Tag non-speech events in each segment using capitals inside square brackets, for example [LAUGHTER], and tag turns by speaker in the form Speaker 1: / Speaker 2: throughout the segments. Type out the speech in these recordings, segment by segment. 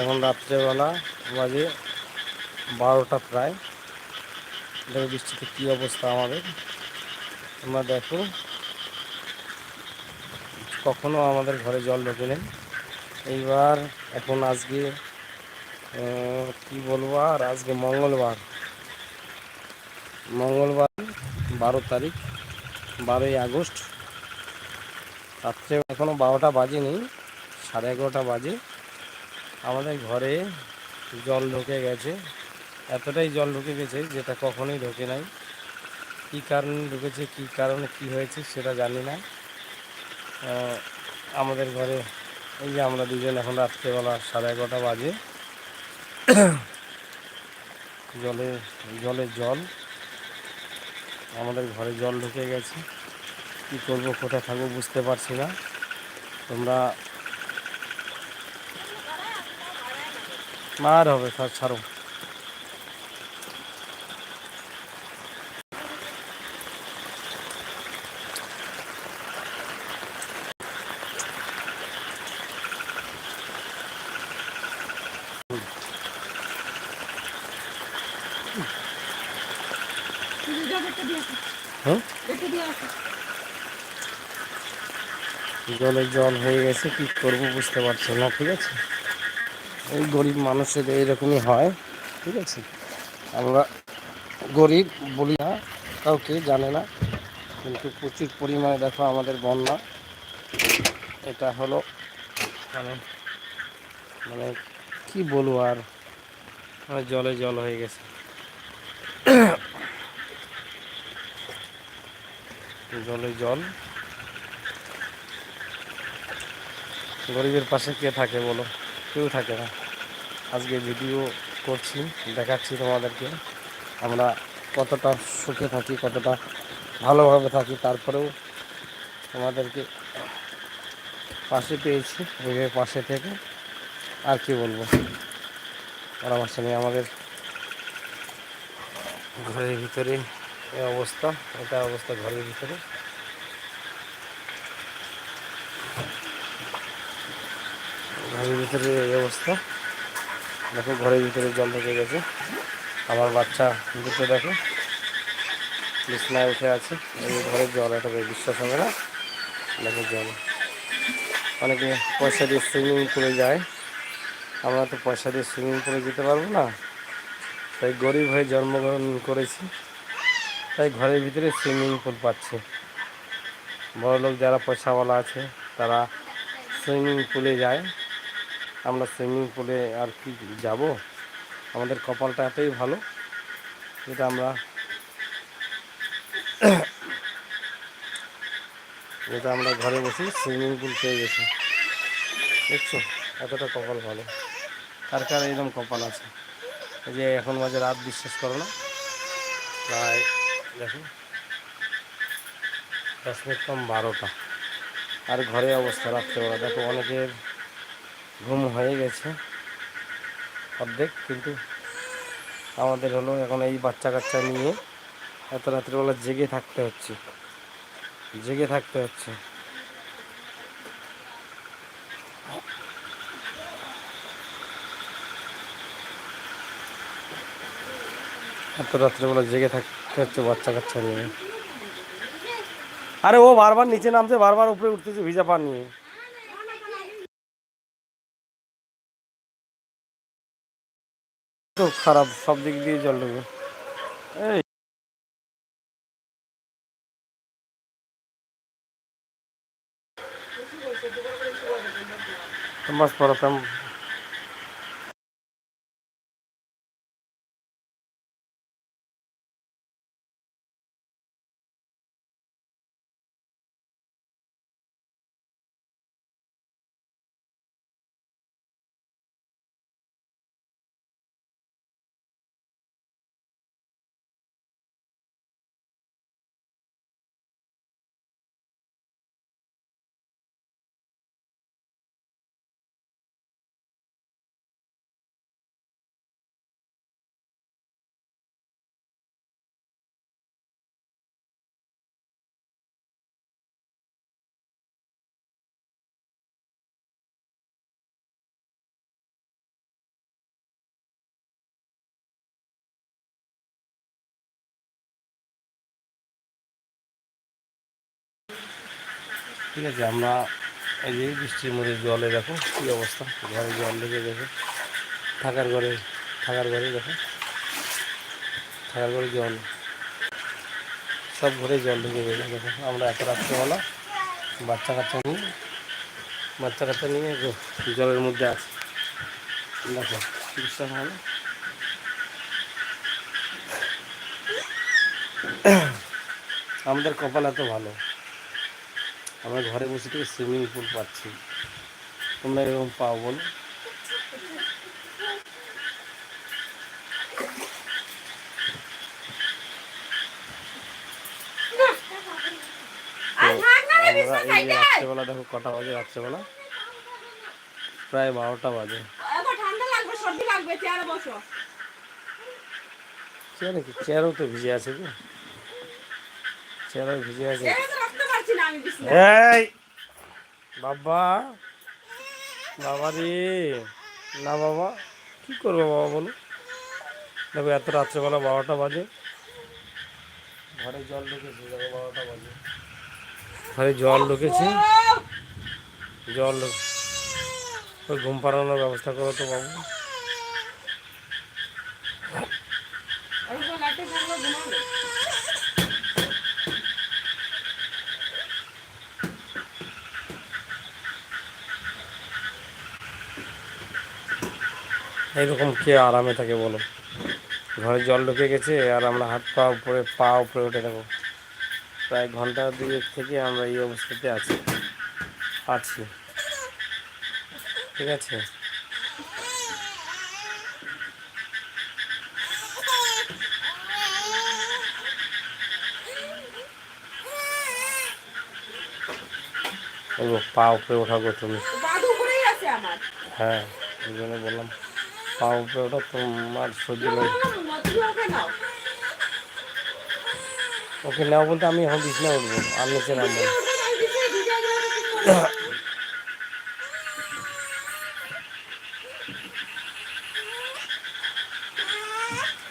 Speaker 1: এখন রাত্রেবেলা বাজে বারোটা প্রায়। দেখো বৃষ্টিতে কী অবস্থা আমাদের। তোমরা দেখো। কখনো আমাদের ঘরে জল ঢোকে নেই। এইবার এখন আজকে কি বলব আর? আজকে মঙ্গলবার। মঙ্গলবার বারো তারিখ, বারোই আগস্ট। রাত্রে এখনও বারোটা বাজেনি, সাড়ে এগারোটা বাজে। আমাদের ঘরে জল ঢুকে গেছে। এতটাই জল ঢুকে গেছে যেটা কখনোই ঢোকে নাই। কী কারণে ঢুকেছে, কী কারণে, কী হয়েছে সেটা জানি না। আমাদের ঘরে এই যে আমরা দুজন এখন রাত্রেবেলা সাড়ে এগারোটা বাজে। জলে জলে জল। আমাদের ঘরে জল ঢুকে গেছে। কী করব, কোথায় থাকব বুঝতে পারছি না। তোমরা মার হবে থাক ছাড়ো হুম জলে জল হয়ে গেছে, কি করব বুঝতে পারছ না, ঠিক আছে? এই গরিব মানুষের এইরকমই হয় ঠিক আছে? আমরা গরিব বলি না কাউকে জানে না কিন্তু প্রচুর পরিমাণে দেখো আমাদের বন্যা। এটা হলো মানে মানে কি বলব আর? মানে জলে জল হয়ে গেছে। জলে জল। গরিবের পাশে কে থাকে বলো? কেউ থাকে না। আজকে ভিডিও করছি, দেখাচ্ছি তোমাদেরকে। আমরা কতটা সুখে থাকি, কতটা ভালোভাবে থাকি, তারপরেও তোমাদেরকে পাশে পেয়েছি এইভাবে পাশে থেকে আর কি বলব। পরামর্শ নিয়ে আমাদের ঘরের ভিতরে এই অবস্থা, এটা অবস্থা ঘরের ভিতরে ঘরের ভিতরে এই অবস্থা। দেখো, ঘরের ভিতরে জল ঢুকে গেছে। আমার বাচ্চা দুটো দেখো, বিছনায় উঠে আছে। এই ঘরের জল, এটা বিশ্বাস হবে না। দেখো জল। অনেকে পয়সা দিয়ে সুইমিং পুলে যায়। আমরা তো পয়সা দিয়ে সুইমিং পুলে যেতে পারব না। তাই গরিব হয়ে জন্মগ্রহণ করেছি। তাই ঘরের ভিতরে সুইমিং পুল পাচ্ছে। বড় লোক যারা পয়সাওয়ালা আছে, তারা সুইমিং পুলে যায়। আমরা সুইমিং পুলে আর কি যাব? আমাদের কপালটা এতই ভালো যেটা আমরা যেটা আমরা ঘরে বসে সুইমিং পুল পেয়ে গেছি। দেখছ? এতটা কপাল ভালো। কার কার এরকম কপাল আছে? যে এখন মাঝে রাত, বিশ্বাস করো না। প্রায় দেখো, দশ মিনিট কম বারোটা। আর ঘরে অবস্থা রাত্রেবেলা। দেখো, অনেকের ঘুম হয়ে গেছে অর্ধেক, কিন্তু আমাদের হলো এখন এই বাচ্চা কাচ্চা নিয়ে এত রাত্রিবেলা জেগে থাকতে হচ্ছে, জেগে থাকতে হচ্ছে। এত রাত্রেবেলা জেগে থাকতে হচ্ছে বাচ্চা কাচ্চা নিয়ে। আরে ও বারবার নিচে নামছে, বারবার উপরে উঠতেছে, ভিজা পান তো খারাপ সব দিক দিয়ে জল ঢুকে। এই। মাছ পড়াতাম ঠিক আছে, আমরা এই যে বৃষ্টির মধ্যে জলে দেখো কী অবস্থা, ঘরে জল লেগে দেখো থাকার ঘরে থাকার ঘরে দেখো, থাকার ঘরে জল। সব ঘরে জল ঢুকে গেছে, দেখো, আমরা এত রাত্রেবেলা বাচ্চা কাচ্চা নিয়ে, বাচ্চা কাচ্চা নিয়ে জলের মধ্যে আছে। দেখো বিশ্বাস না আমাদের কপাল এত ভালো। আমরা ঘরে বসে থেকে সুইমিং পুল পাচ্ছি। তোমরা এরকম পাও বলো। তো এই যে রাত্রেবেলা দেখো কটা বাজে রাত্রেবেলা? প্রায় বারোটা বাজে।
Speaker 2: চেয়ারে
Speaker 1: কি? চেয়ারও তো ভিজে আছে কি চেয়ারও ভিজে আছে। এই বাবা বাবা রে না বাবা কি করব বাবা বলো। দেখো এত রাত্রেবেলা বারোটা বাজে। ঘরে জল ঢুকেছে দেখো বারোটা বাজে। ঘরে জল ঢুকেছে। জল ঢুক- ওই ঘুম পাড়ানোর ব্যবস্থা করো তো বাবু। এইরকম কে আরামে থাকে বলো ঘরে জল ঢুকে গেছে আর আমরা হাত পা উপরে পা উপরে উঠে থাকো প্রায় ঘণ্টা দুয়েক থেকে আমরা এই অবস্থাতে আছি। আছি। ঠিক আছে? পা উপরে ওঠাবো তুমি। হ্যাঁ ওই জন্য বললাম। পা উপরে ওঠা তোমার সহ্য
Speaker 2: ওকে নাও
Speaker 1: বলতে আমি এখন বিছনা উঠবো আর নিচে নামবো না। [COUGHS] [COUGHS] [COUGHS]
Speaker 2: ওকে নাও, বিছানায় ভিজে গেলে ওকে কি করবে?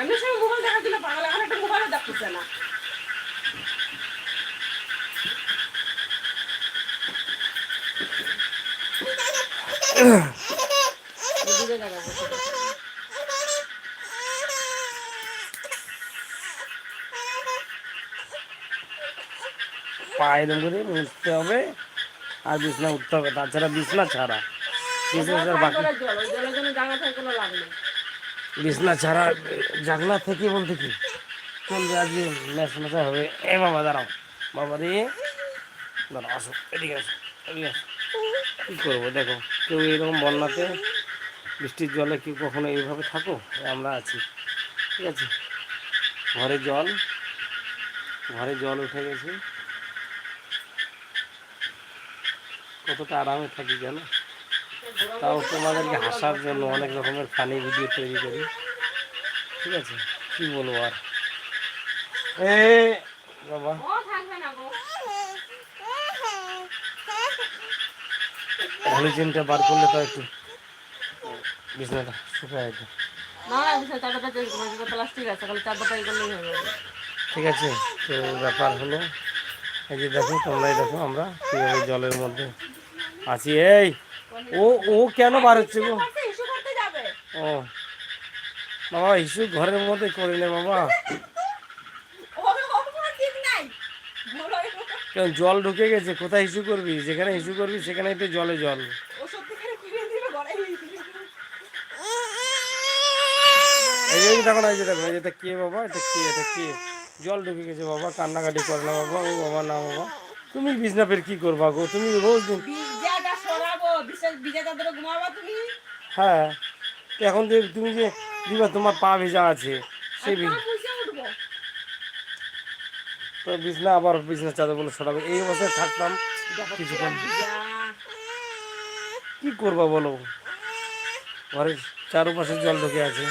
Speaker 2: এমনি সময় মোবাইল দেখা দিলে পাগল এখন একটা মোবাইলও দেখতেছে না দূরে জায়গা বসে বসে।
Speaker 1: পা এরকম করে উঠতে হবে আর বিছনা উঠতে হবে তাছাড়া বিছনা ছাড়া। বিছনা ছাড়া
Speaker 2: জায়গা থেকে কোনো
Speaker 1: বলতে কি? চলবে আজকে ম্যাচ ম্যাচা হবে? এ বাবা দাঁড়াও। বাবা রে দাঁড়াও আসো এদিকে আসো এদিকে আসো। কী করব দেখো কেউ এরকম বন্যাতে বৃষ্টির জলে কি কখনো এইভাবে থাকো আমরা আছি ঠিক আছে? ঘরে জল ঘরে জল উঠে গেছে। কতটা আরামে থাকি জানো? তাও তোমাদেরকে হাসার জন্য অনেক রকমের ফানি ভিডিও তৈরি করি। ঠিক আছে? কি বলব আর? এ বাবা। হলিজিনটা বার করলে তো একটু বিছনাটা শুকায়
Speaker 2: করলেই
Speaker 1: ঠিক আছে তো ব্যাপার হলো এই যে দেখো তোমরাই দেখো আমরা কীভাবে জলের মধ্যে আছি এই। ও ও কেন বার হচ্ছে গো। ও। বাবা ইস্যু ঘরের মধ্যে করে নে বাবা।
Speaker 2: কোনো,
Speaker 1: জল ঢুকে গেছে? কোথায় ইস্যু করবি? যেখানে ইস্যু করবি সেখানে তো জলে জল। দেখো না, এই দেখো এটা কে বাবা? এটা কে এটা কে? জল ঢুকে গেছে বাবা, কান্নাকাটি করে না বাবা। ও বাবা না বাবা। তুমি বিছনাপের কি করবা গো তুমি রোজ দিন? হ্যাঁ এখন যে তুমি যে দিবা তোমার পা ভেজা আছে সেই। তো বিছনা আবার বিছনা চাদর বলে সরাবে এই অবস্থায় থাকতাম কিছুক্ষণ। কি করবা বলো ঘরের চারপাশে জল ঢুকে আছে